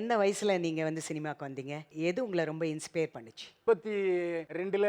எந்த வயசுல நீங்க வந்து சினிமாக்கு வந்தீங்க? எது உங்களை ரொம்ப இன்ஸ்பயர் பண்ணுச்சு? முப்பத்தி ரெண்டுல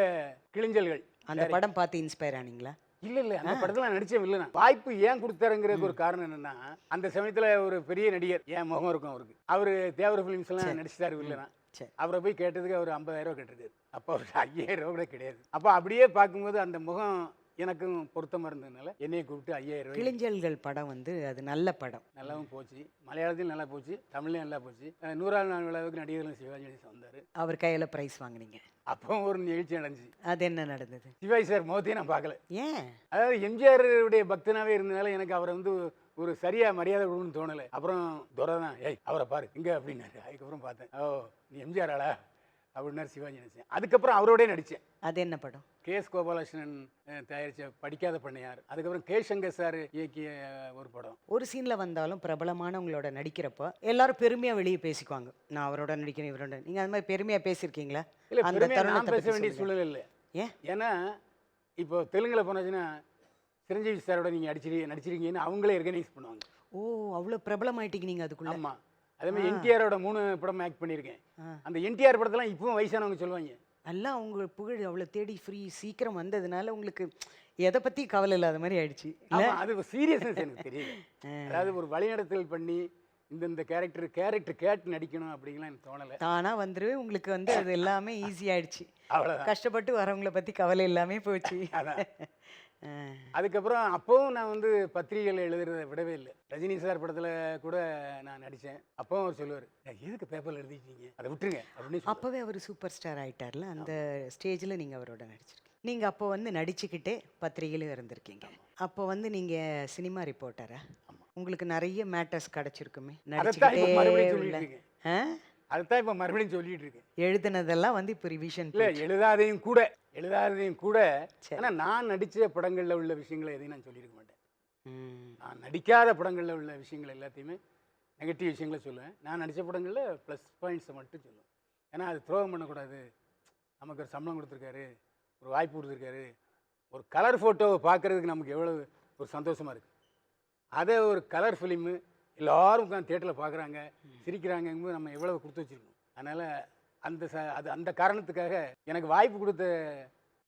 கிழிஞ்சல்கள். அந்த படம் பார்த்து இன்ஸ்பயர் ஆனீங்களா? இல்ல இல்ல. அந்த படத்துல நான் நடிச்சேன் இல்ல வாய்ப்பு ஏன் கொடுத்தாருங்கிறதுக்கு ஒரு காரணம் என்னன்னா அந்த சமயத்துல ஒரு பெரிய நடிகர் ஏன் முகம் இருக்கும் அவருக்கு. அவரு தேவர பிலிம்ஸ் எல்லாம் நடிச்சிட்டாரு இல்லைனா சரி. அவரை போய் கேட்டதுக்கு அவர் ஐம்பதாயிரம் ரூபா கேட்டிருக்காரு. அப்போ அவருக்கு ஐயாயிரம் ரூபா கூட கிடையாது. அப்போ அப்படியே பார்க்கும்போது அந்த முகம் எனக்கும் பொருத்தமா இருந்ததுனால என்னைய கூப்பிட்டு ஐயாயிரம் ரூபாய் கிளிஞ்சல்கள் படம் வந்து அது நல்ல படம். நல்லாவும் போச்சு. மலையாளத்திலும் நல்லா போச்சு. தமிழ்லையும் நல்லா போச்சு. நூறாவது நாள் விழாவுக்கு நடிகர்களும் சிவாஜி வந்தார். அவர் கையில பிரைஸ் வாங்குனீங்க. அப்போ ஒரு நிகழ்ச்சி நடந்துச்சு. அது என்ன நடந்தது? சிவாஜி சார் முகத்தையும் நான் பார்க்கல. ஏன்? அதாவது எம்ஜிஆர் உடைய பக்தனாவே இருந்தனால எனக்கு அவரை வந்து ஒரு சரியா மரியாதை கொடுக்கணும்னு தோணலை. அப்புறம் துரை தான் ஏய் அவரை பாரு இங்க அப்படின்னாரு. அதுக்கப்புறம் பார்த்தேன் ஓ நீ எம்ஜிஆர் ஆளா? அப்படின்னாரு சிவாஜி நினைச்சேன் அதுக்கப்புறம் அவரோடய நடித்தேன் அது என்ன படம்? கே எஸ் கோபாலகிருஷ்ணன் தயாரிச்ச படிக்காத பண்ணையார். அதுக்கப்புறம் கே சங்கர் சார் இயக்கிய ஒரு படம். ஒரு சீன்ல வந்தாலும் பிரபலமானவங்களோட நடிக்கிறப்போ எல்லாரும் பெருமையா வெளியே பேசிக்குவாங்க. நான் அவரோட நடிக்கிறேன் இவரோட நீங்க அந்த மாதிரி பெருமையா பேசியிருக்கீங்களா? இல்லை அந்த தருணத்தை பேச வேண்டிய. சூழல் இல்லை. ஏன்? ஏன்னா இப்போ தெலுங்குல போனாச்சுன்னா சிரஞ்சீவி சாரோட நீங்கள் அடிச்சிரு நடிச்சிருக்கீங்கன்னு அவங்களே ரெகனைஸ் பண்ணுவாங்க. ஓ அவ்வளவு பிரபலமாயிட்டீங்க நீங்க அதுக்குள்ள? ஆமா. அதே மாதிரி என்டிஆரோட மூணு படம் ஆக்ட் பண்ணியிருக்கேன். அந்த என்டிஆர் படத்தெல்லாம் இப்பவும் வயசானவங்க சொல்லுவாங்க. எல்லாம் அவங்க புகழ் அவ்வளவு தேடி ஃப்ரீ சீக்கிரம் வந்ததுனால உங்களுக்கு எதை பத்தி கவலை இல்லாத மாதிரி ஆயிடுச்சு. அது சீரியஸ்னஸ் எனக்கு தெரியல அதாவது ஒரு வழிநடத்தல் பண்ணி இந்த இந்த கேரக்டர் கேரக்டர் கேட்டு நடிக்கணும் அப்படிங்கலாம் எனக்கு தோணலை. தானா வந்துரு உங்களுக்கு வந்து அது எல்லாமே ஈஸி ஆயிடுச்சு. அவ்வளோதான் கஷ்டப்பட்டு வரவங்கள பத்தி கவலை எல்லாமே போச்சு. அதான். அதுக்கப்புறம் அப்பவும் நான் வந்து பத்திரிகைகள் எழுதுறத விடவே இல்லை. ரஜினி சார் படத்துல கூட நான் நடிச்சேன். அப்பவும் அவர் சொல்லுவார் எதுக்கு பேப்பர்ல எழுதிட்டீங்க? அதை விட்டுருங்க அப்படின்னு. அப்பவே அவர் சூப்பர் ஸ்டார் ஆயிட்டார்ல அந்த ஸ்டேஜ்ல நீங்க அவரோட நடிச்சிருக்கீங்க. நீங்க அப்போ வந்து நடிச்சுக்கிட்டே பத்திரிகையிலும் இருந்திருக்கீங்க. அப்போ வந்து நீங்க சினிமா ரிப்போர்ட்டரா உங்களுக்கு நிறைய மேட்டர்ஸ் கிடைச்சிருக்குமே நடிச்சுக்கிட்டே? அதைத்தான் இப்போ மறுபடியும் சொல்லிட்டு இருக்கேன். எழுதுனதெல்லாம் வந்து இப்போ ரிவிஷன் இல்ல எழுதாதையும் கூட. எழுதாதையும் கூட சரி. ஆனா நான் நடிச்ச படங்கள்ல உள்ள விஷயங்களை எதையும் நான் சொல்லியிருக்க மாட்டேன். நான் நடிக்காத படங்கள்ல உள்ள விஷயங்கள் எல்லாத்தையுமே நெகட்டிவ் விஷயங்களை சொல்லுவேன். நான் நடித்த படங்களில் ப்ளஸ் பாயிண்ட்ஸை மட்டும் சொல்லுவேன். ஏன்னா அது துரோகம் பண்ணக்கூடாது. நமக்கு ஒரு சம்பளம் கொடுத்துருக்காரு ஒரு வாய்ப்பு கொடுத்துருக்காரு. ஒரு கலர் ஃபோட்டோவை பார்க்குறதுக்கு நமக்கு எவ்வளோ ஒரு சந்தோஷமாக இருக்குது அதே ஒரு கலர் ஃபிலிமு எல்லாரும் உட்காந்து தேட்டரில் பார்க்குறாங்க சிரிக்கிறாங்கங்கும்போது நம்ம எவ்வளவு கொடுத்து வச்சுருக்கோம் அதனால் அந்த ச அது அந்த காரணத்துக்காக எனக்கு வாய்ப்பு கொடுத்த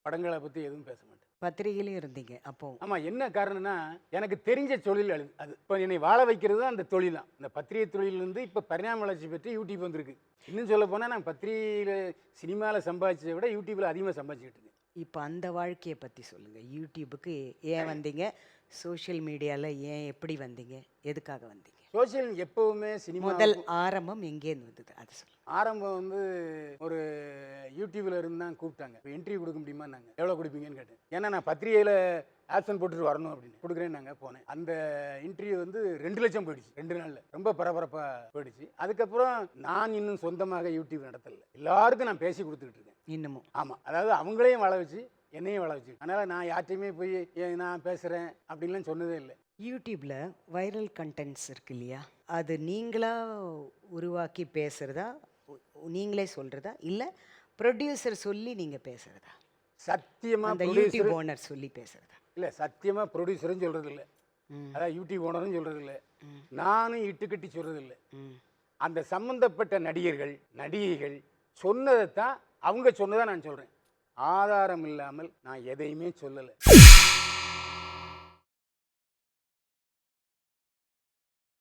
படங்களை பற்றி எதுவும் பேச மாட்டேன். பத்திரிகையிலும் இருந்தீங்க அப்போ. ஆமாம் என்ன காரணம்னா எனக்கு தெரிஞ்ச தொழில் அது அது இப்போ என்னை வாழ வைக்கிறது தான் அந்த தொழில் தான். இந்த பத்திரிகை தொழிலிருந்து இப்போ பரிணாம வளர்ச்சி பெற்று யூடியூப் வந்திருக்கு. இன்னும் சொல்ல போனால் நான் பத்திரிகையில் சினிமாவில் சம்பாதிச்சதை விட யூடியூப்பில் அதிகமாக சம்பாதிச்சுக்கிட்டு இருக்கேன். இப்போ அந்த வாழ்க்கையை பற்றி சொல்லுங்க. யூடியூபுக்கு ஏன் வந்தீங்க? சோஷியல் மீடியால ஏன் எப்படி வந்தீங்க? எதுக்காக வந்தீங்க? சோஷியல் எப்போவுமே சினிமா முதல் ஆரம்பம் எங்கேருந்து வந்தது? அது சொல்லுங்க ஆரம்பம் வந்து ஒரு யூடியூப்ல இருந்து தான் கூப்பிட்டாங்க. இன்டர்வியூ கொடுக்க முடியுமா நாங்கள் எவ்வளோ கொடுப்பீங்கன்னு கேட்டேன். ஏன்னா நான் பத்திரிகையில் ஆப்ஷன் போட்டுட்டு வரணும் அப்படின்னு கொடுக்குறேன்னு நாங்கள் போனேன். அந்த இன்டர்வியூ வந்து ரெண்டு லட்சம் போயிடுச்சு ரெண்டு நாளில். ரொம்ப பரபரப்பாக போயிடுச்சு. அதுக்கப்புறம் நான் இன்னும் சொந்தமாக யூடியூப் நடத்தல. எல்லாருக்கும் நான் பேசி கொடுத்துக்கிட்டு இருக்கேன். இன்னமும். ஆமாம் அதாவது அவங்களையும் வாழ வச்சு என்னையும் வாழ வச்சு. அதனால் நான் யார்ட்டையுமே போய் "ஏன் நான் பேசுகிறேன் அப்படின்லாம் சொன்னதே இல்லை. யூடியூப்ல வைரல் கண்டென்ட்ஸ் இருக்கு இல்லையா? அது நீங்களா உருவாக்கி பேசுறதா? உ- நீங்களே சொல்றதா? இல்ல ப்ரொடியூசர் சொல்லி நீங்க பேசுறதா? சத்தியமாக அந்த யூடியூப் ஓனர் சொல்லி பேசுறதா? இல்லை சத்தியமாக ப்ரொடியூசரும் சொல்கிறது இல்லை. அதாவது யூடியூப் ஓனரும் சொல்கிறது இல்லை. நானும் இட்டுக்கட்டி சொல்கிறது இல்லை. அந்த சம்பந்தப்பட்ட நடிகர்கள் நடிகைகள் சொன்னதைத்தான் அவங்க சொன்னதை நான் சொல்கிறேன் ஆதாரம் இல்லாமல் நான் எதையுமே சொல்லலை.